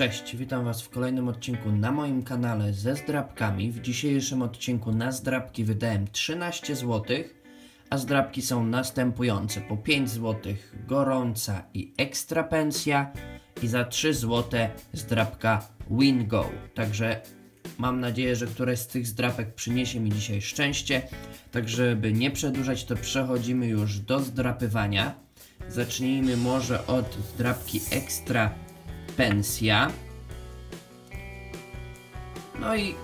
Cześć, witam Was w kolejnym odcinku na moim kanale ze zdrabkami. W dzisiejszym odcinku na zdrabki wydałem 13 zł, a zdrabki są następujące. Po 5 zł gorąca i ekstra pensja i za 3 zł zdrabka WinGo. Także mam nadzieję, że któreś z tych zdrapek przyniesie mi dzisiaj szczęście. Tak żeby nie przedłużać, to przechodzimy już do zdrapywania. Zacznijmy może od zdrapki ekstra pensja. No i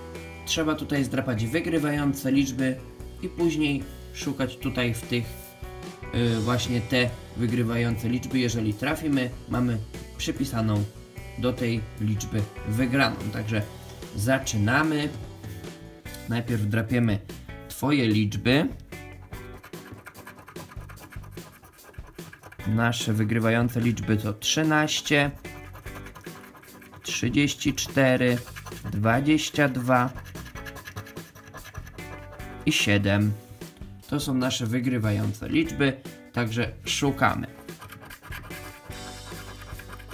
trzeba tutaj zdrapać wygrywające liczby i później szukać tutaj w tych yy, właśnie te wygrywające liczby. Jeżeli trafimy, mamy przypisaną do tej liczby wygraną. Także zaczynamy. Najpierw drapiemy Twoje liczby. Nasze wygrywające liczby to 13, 34, 22 i 7. To są nasze wygrywające liczby, także szukamy.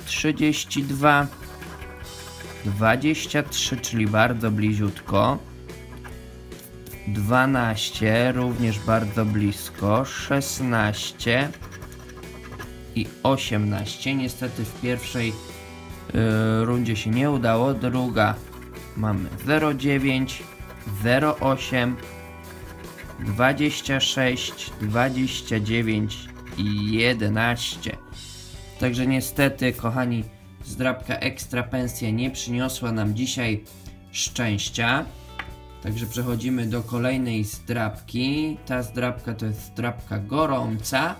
32, 23, czyli bardzo bliziutko. 12, również bardzo blisko. 16 i 18. Niestety w pierwszej rundzie się nie udało. Druga mamy 09, 08, 26, 29 i 11. Także niestety, kochani, zdrabka ekstra pensja nie przyniosła nam dzisiaj szczęścia. Także przechodzimy do kolejnej zdrabki. Ta zdrabka to jest zdrabka gorąca.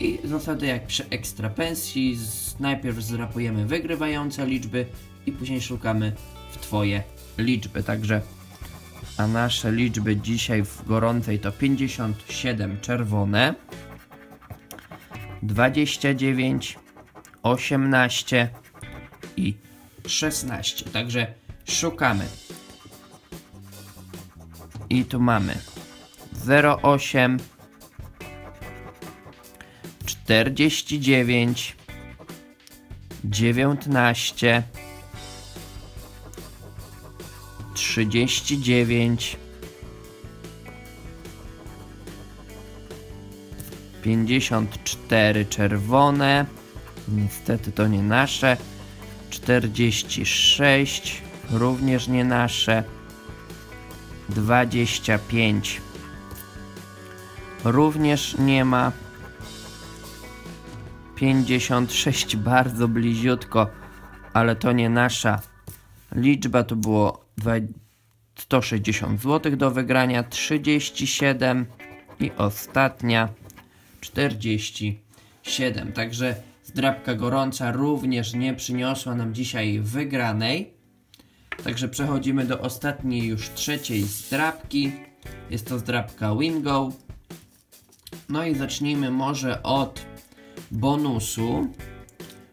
I zasady jak przy ekstra pensji, z, najpierw zrapujemy wygrywające liczby i później szukamy w Twoje liczby. Także a nasze liczby dzisiaj w gorącej to 57 czerwone, 29, 18 i 16. Także szukamy. I tu mamy 08 49 19 39 54 czerwone niestety to nie nasze 46 również nie nasze 25 również nie ma 56 bardzo bliziutko, ale to nie nasza liczba, to było 160 zł do wygrania, 37 i ostatnia 47. Także zdrabka gorąca również nie przyniosła nam dzisiaj wygranej. Także przechodzimy do ostatniej już trzeciej zdrabki. Jest to zdrabka Wingo. No i zacznijmy może od bonusu.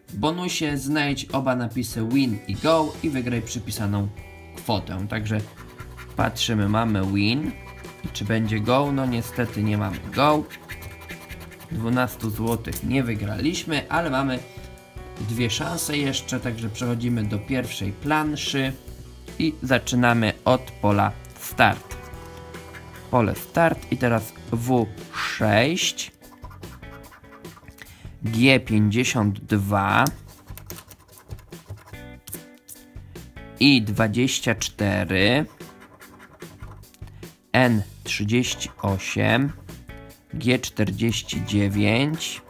W bonusie znajdź oba napisy win i go i wygraj przypisaną kwotę. Także patrzymy, mamy win. I czy będzie go? No niestety nie mamy go. 12 zł nie wygraliśmy, ale mamy dwie szanse jeszcze, także przechodzimy do pierwszej planszy i zaczynamy od pola start. Pole start i teraz W6 G52 i 24 N38 G49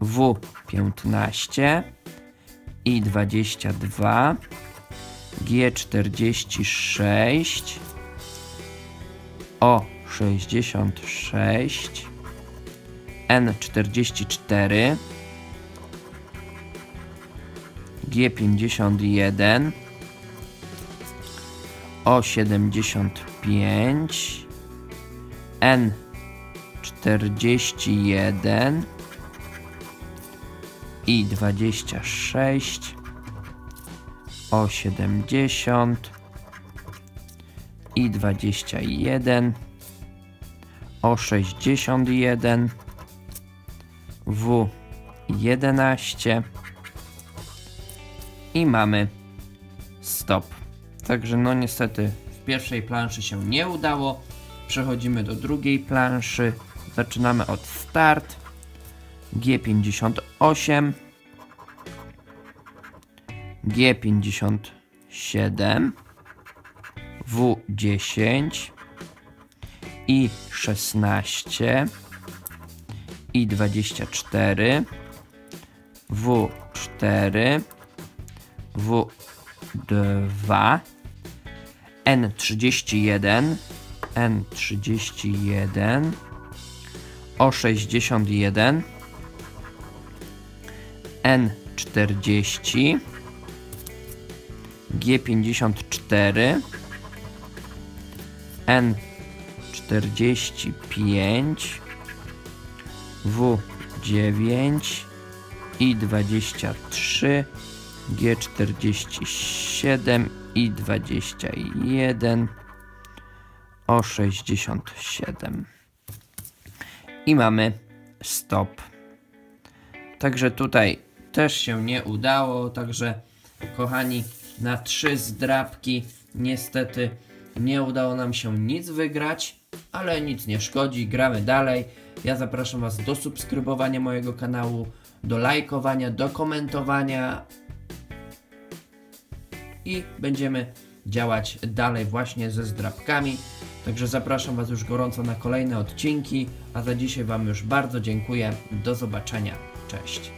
W15 i 22 G46 O66 N44 G51 O75 N41 i 26 o 70 i 21 o 61 W11 I mamy stop. Także no niestety w pierwszej planszy się nie udało. Przechodzimy do drugiej planszy. Zaczynamy od start. G58. G57. W10 i 16 i 24 W4 W2 N31 N31 O61 N40 G54 N45 W9 i 23 G47 i 21 o 67 i mamy stop. Także tutaj też się nie udało także kochani na trzy zdrabki niestety nie udało nam się nic wygrać ale nic nie szkodzi, gramy dalej ja zapraszam was do subskrybowania mojego kanału do lajkowania, do komentowania i będziemy działać dalej właśnie ze zdrabkami. Także zapraszam Was już gorąco na kolejne odcinki, a za dzisiaj Wam już bardzo dziękuję. Do zobaczenia. Cześć.